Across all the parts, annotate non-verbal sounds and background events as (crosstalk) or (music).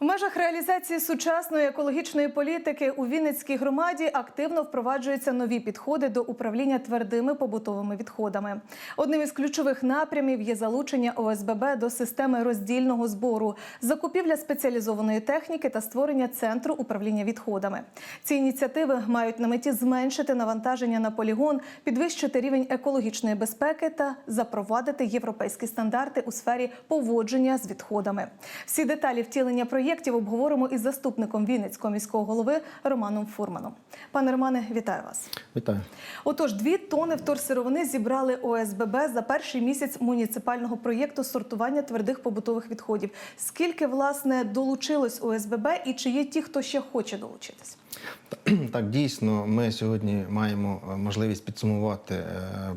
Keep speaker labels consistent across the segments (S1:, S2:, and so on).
S1: В межах реалізації сучасної екологічної політики у Вінницькій громаді активно впроваджуються нові підходи до управління твердими побутовими відходами. Одним із ключових напрямів є залучення ОСББ до системи роздільного збору, закупівля спеціалізованої техніки та створення центру управління відходами. Ці ініціативи мають на меті зменшити навантаження на полігон, підвищити рівень екологічної безпеки та запровадити європейські стандарти у сфері поводження з відходами. Всі деталі втілення проєктів обговоримо із заступником Вінницького міського голови Романом Фурманом. Пане Романе, вітаю вас.
S2: Вітаю.
S1: Отож, дві тони вторсировини зібрали ОСББ за перший місяць муніципального проєкту сортування твердих побутових відходів. Скільки власне долучилось ОСББ і чи є ті, хто ще хоче долучитись? (clears throat)
S2: Так, дійсно, ми сьогодні маємо е, можливість підсумувати е,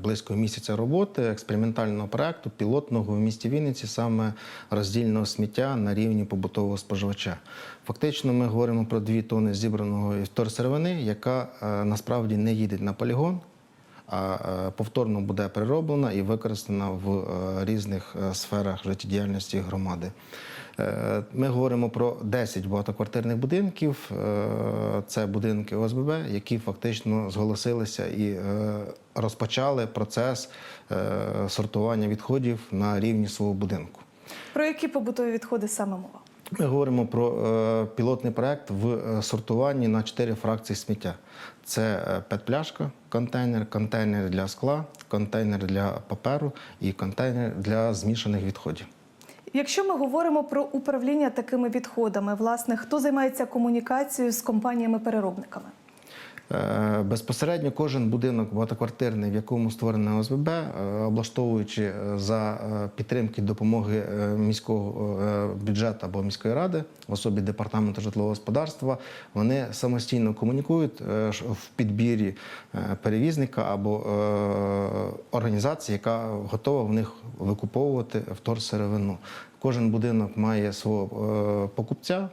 S2: близько місяця роботи експериментального проекту пілотного в місті Вінниці, саме роздільного сміття на рівні побутового споживача. Фактично, ми говоримо про дві тони зібраного вторсировини, яка е, насправді не їде на полігон. А повторно буде перероблена і використана в різних сферах життєдіяльності громади. Е, Ми говоримо про 10 багатоквартирних будинків. Е, Це будинки ОСББ, які фактично зголосилися і е, розпочали процес сортування відходів на рівні свого будинку.
S1: Про які побутові відходи саме мова?
S2: Ми говоримо про е, пілотний проект в сортуванні на чотири фракції сміття: це пет-пляшка, контейнер, контейнер для скла, контейнер для паперу і контейнер для змішаних відходів.
S1: Якщо ми говоримо про управління такими відходами, власне, хто займається комунікацією з компаніями-переробниками?
S2: Е, Безпосередньо кожен будинок багатоквартирний, в якому створене ОСББ, е, облаштовуючи е, за підтримки допомоги міського бюджету або міської ради в особі департаменту житлового господарства, вони самостійно комунікують в підбірі перевізника або організації, яка готова в них викуповувати вторсировину. Кожен будинок має свого покупця.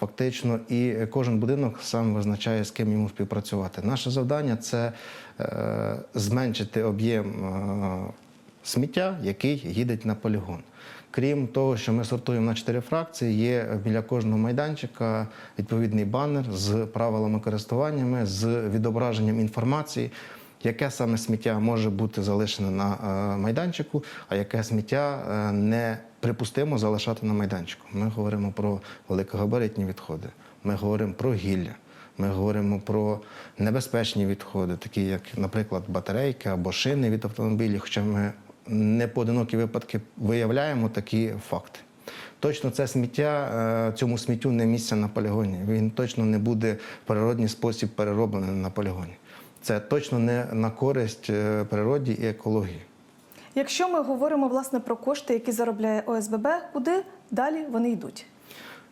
S2: Фактично, і кожен будинок сам визначає, з ким йому співпрацювати. Наше завдання це е, зменшити об'єм е, сміття, який їде на полігон. Крім того, що ми сортуємо на чотири фракції, є біля кожного майданчика відповідний банер з правилами користуваннями, з відображенням інформації, яке саме сміття може бути залишене на е, майданчику, а яке сміття е, не припустимо залишати на майданчику. Ми говоримо про великогабаритні відходи, ми говоримо про гілля. Ми говоримо про небезпечні відходи, такі як, наприклад, батарейки або шини від автомобілів, хоча ми не поодинокі випадки виявляємо такі факти. Точно це сміття, е, цьому сміттю не місце на полігоні. Він точно не буде в природній спосіб перероблений на полігоні. Це точно не на користь е, природі і екології.
S1: Якщо ми говоримо власне про кошти, які заробляє ОСББ, куди далі вони йдуть?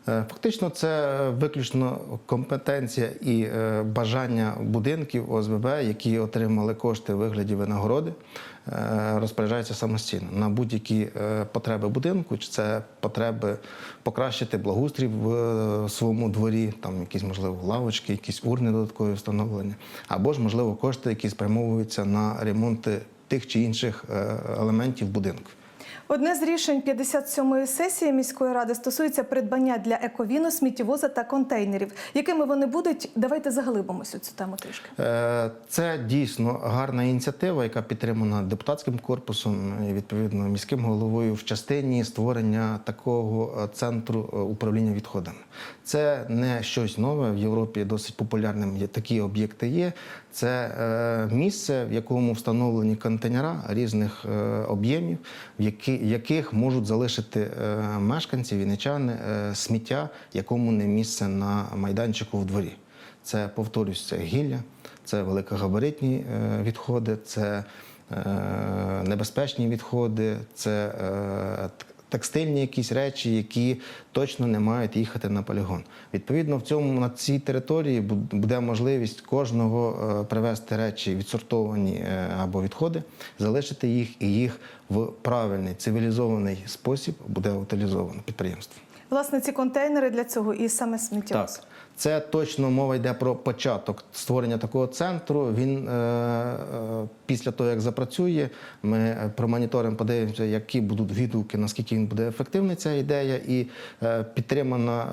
S2: Е, Фактично, це виключно компетенція і е, бажання будинків ОСББ, які отримали кошти у вигляді винагороди, е, розпоряджаються самостійно на будь-які потреби будинку, чи це потреби покращити благоустрій в своєму дворі, там якісь можливо лавочки, якісь урни додаткові встановлення, або ж можливо кошти, які спрямовуються на ремонти тих чи інших елементів будинку.
S1: Одне з рішень 57-ї сесії міської ради стосується придбання для ековіну, сміттєвоза та контейнерів. Якими вони будуть? Давайте заглибимось у цю тему трішки.
S2: Е, Це дійсно гарна ініціатива, яка підтримана депутатським корпусом і відповідно міським головою в частині створення такого е, центру е, управління відходами. Це не щось нове в Європі. Досить популярним є такі об'єкти. Є це місце, в якому встановлені контейнера різних об'ємів, в які, яких можуть залишити е, мешканці, вінничани е, сміття, якому не місце на майданчику в дворі. Це повторюсь, це гілля, це великогабаритні е, відходи, це небезпечні відходи, це текстильні якісь речі, які точно не мають їхати на полігон. Відповідно, в цьому на цій території буде можливість кожного е, привезти речі відсортовані е, або відходи, залишити їх і їх в правильний цивілізований спосіб буде утилізовано підприємство.
S1: Власне, ці контейнери для цього і саме сміттєвоз.
S2: Так, це точно мова йде про початок створення такого центру. Він е, е, після того, як запрацює, ми е, промоніторимо, подивимося, які будуть відгуки, наскільки він буде ефективний, ця ідея, і е, підтримана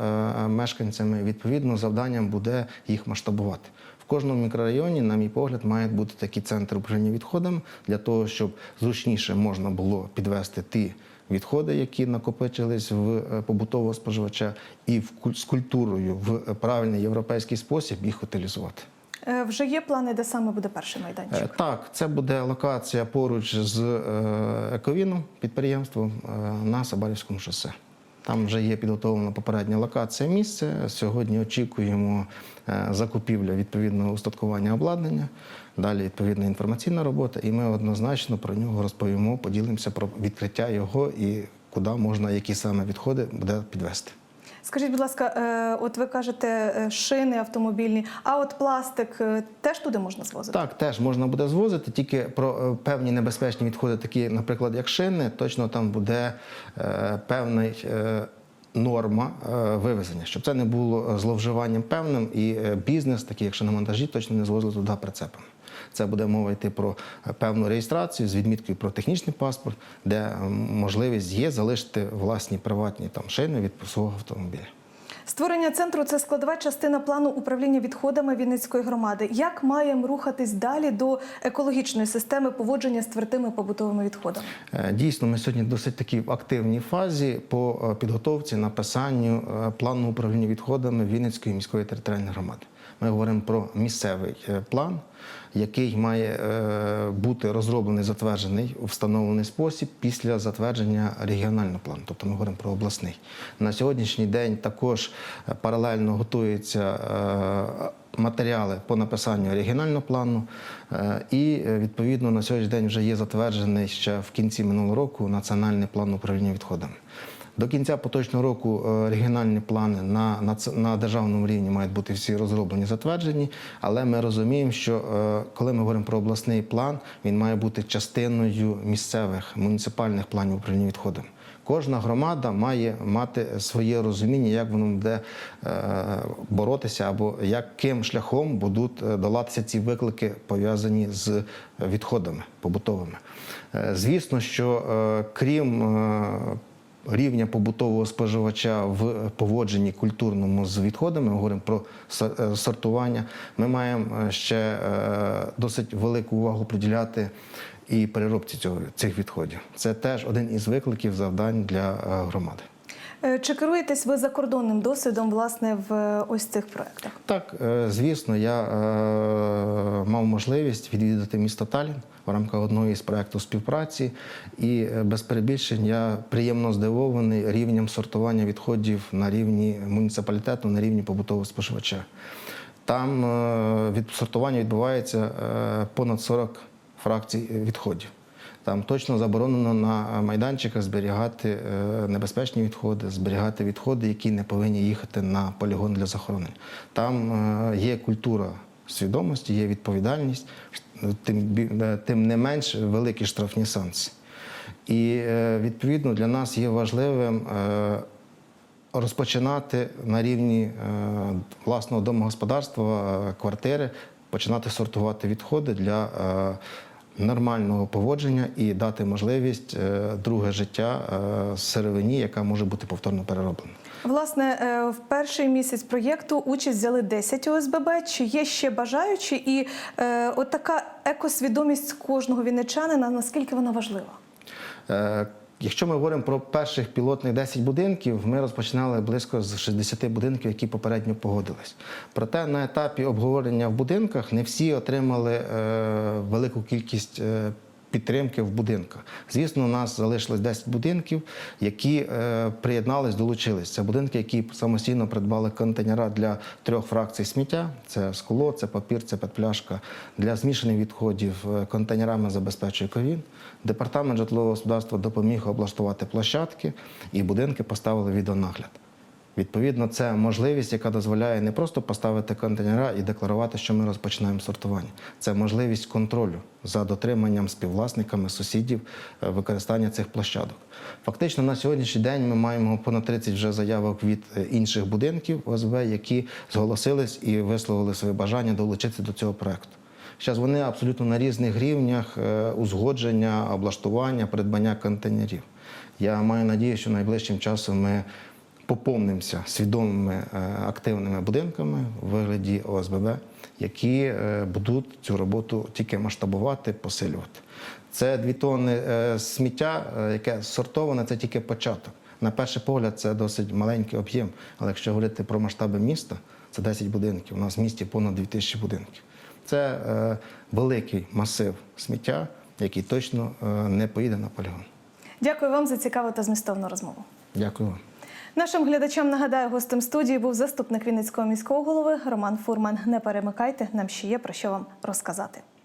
S2: е, мешканцями. Відповідно, завданням буде їх масштабувати. В кожному мікрорайоні, на мій погляд, має бути такий центр управління відходами для того, щоб зручніше можна було підвести ті відходи, які накопичились в е, побутового споживача, і в з культурою в е, правильний європейський спосіб їх утилізувати.
S1: Е, Вже є плани, де саме буде перший майданчик.
S2: Так, це буде локація поруч з Ековіном, підприємством на Сабарівському шосе. Там вже є підготовлена попередня локація місця. Сьогодні очікуємо закупівлю закупівля відповідного устаткування обладнання, далі відповідна інформаційна робота, і ми однозначно про нього розповімо, поділимося про відкриття його і куди можна, які саме відходи буде підвести.
S1: Скажіть, будь ласка, е, от ви кажете е, шини автомобільні, а от пластик е, теж туди можна звозити?
S2: Так, теж можна буде звозити, тільки про певні небезпечні відходи, такі, наприклад, як шини, точно там буде певний. Норма вивезення, щоб це не було зловживанням певним, і бізнес, такий як шиномонтажі, точно не звозили туди прицепами. Це буде мова йти про е, певну реєстрацію з відміткою про технічний паспорт, де можливість є залишити власні приватні там шини від свого автомобіля.
S1: Створення центру це складова частина плану управління відходами Вінницької громади. Як маємо рухатись далі до екологічної системи поводження з твердими побутовими відходами?
S2: Е, Дійсно, ми сьогодні досить такі в активній фазі по е, підготовці написанню плану управління відходами Вінницької міської територіальної громади. Ми говоримо про місцевий план, який має е, бути розроблений, затверджений у встановлений спосіб після затвердження регіонального плану. Тобто ми говоримо про обласний. На сьогоднішній день також е, паралельно готуються е, матеріали по написанню регіонального плану. І відповідно на сьогоднішній день вже є затверджений ще в кінці минулого року національний план управління відходами. До кінця поточного року е, регіональні плани на, на, на державному рівні мають бути всі розроблені, затверджені. Але ми розуміємо, що е, коли ми говоримо про обласний план, він має бути частиною місцевих муніципальних планів управління відходами. Кожна громада має мати своє розуміння, як воно буде е, боротися, або яким шляхом будуть долатися ці виклики, пов'язані з відходами побутовими. Звісно, що крім рівня побутового споживача в поводженні культурному з відходами, ми говоримо про е, сортування. Ми маємо е, ще е, досить велику увагу приділяти і переробці цього цих відходів. Це теж один із викликів завдань для громади.
S1: Е, Чи керуєтесь ви закордонним досвідом власне в е, ось цих проектах?
S2: Так, е, звісно, я мав можливість відвідати місто Талін в рамках одного із проєктів співпраці, і без перебільшень я приємно здивований рівнем сортування відходів на рівні муніципалітету, на рівні побутового споживача. Там від сортування відбувається понад 40 фракцій відходів. Там точно заборонено на майданчиках зберігати е, небезпечні відходи, зберігати відходи, які не повинні їхати на полігон для захоронення. Там е, є культура свідомості, є відповідальність, тим, е, тим не менш великі штрафні санкції. І відповідно для нас є важливим. розпочинати на рівні власного домогосподарства, квартири, починати сортувати відходи для нормального поводження і дати можливість е, друге життя е, сировині, яка може бути повторно перероблена.
S1: Власне, е, в перший місяць проєкту участь взяли 10 ОСББ. Чи є ще бажаючі? І от така екосвідомість кожного вінничанина, наскільки вона важлива?
S2: Е, Якщо ми говоримо про перших пілотних 10 будинків, ми розпочинали близько з 60 будинків, які попередньо погодились. Проте на етапі обговорення в будинках не всі отримали е, велику кількість. Підтримки в будинках. Звісно, у нас залишилось 10 будинків, які е, приєднались, долучились. Це будинки, які самостійно придбали контейнера для трьох фракцій сміття: це скло, це папір, це петпляшка. Для змішаних відходів е, контейнерами забезпечує ковін. Департамент житлового господарства допоміг облаштувати площадки, і будинки поставили відеонагляд. Відповідно, це можливість, яка дозволяє не просто поставити контейнера і декларувати, що ми розпочинаємо сортування. Це можливість контролю за дотриманням співвласниками сусідів е, використання цих площадок. Фактично, на сьогоднішній день ми маємо понад 30 вже заявок від е, інших будинків ОСБ, які зголосились і висловили своє бажання долучитися до цього проекту. Зараз вони абсолютно на різних рівнях е, узгодження, облаштування, придбання контейнерів. Я маю надію, що найближчим часом ми поповнимося свідомими е, активними будинками в вигляді ОСББ, які е, будуть цю роботу тільки масштабувати, посилювати. Це дві тонни е, сміття, яке сортоване, це тільки початок. На перший погляд, це досить маленький об'єм, але якщо говорити про масштаби міста, це 10 будинків. У нас в місті понад 2000 будинків. Це е, великий масив сміття, який точно е, не поїде на полігон.
S1: Дякую вам за цікаву та змістовну розмову.
S2: Дякую вам.
S1: Нашим глядачам нагадаю, гостем студії був заступник Вінницького міського голови Роман Фурман. Не перемикайте, нам ще є про що вам розказати.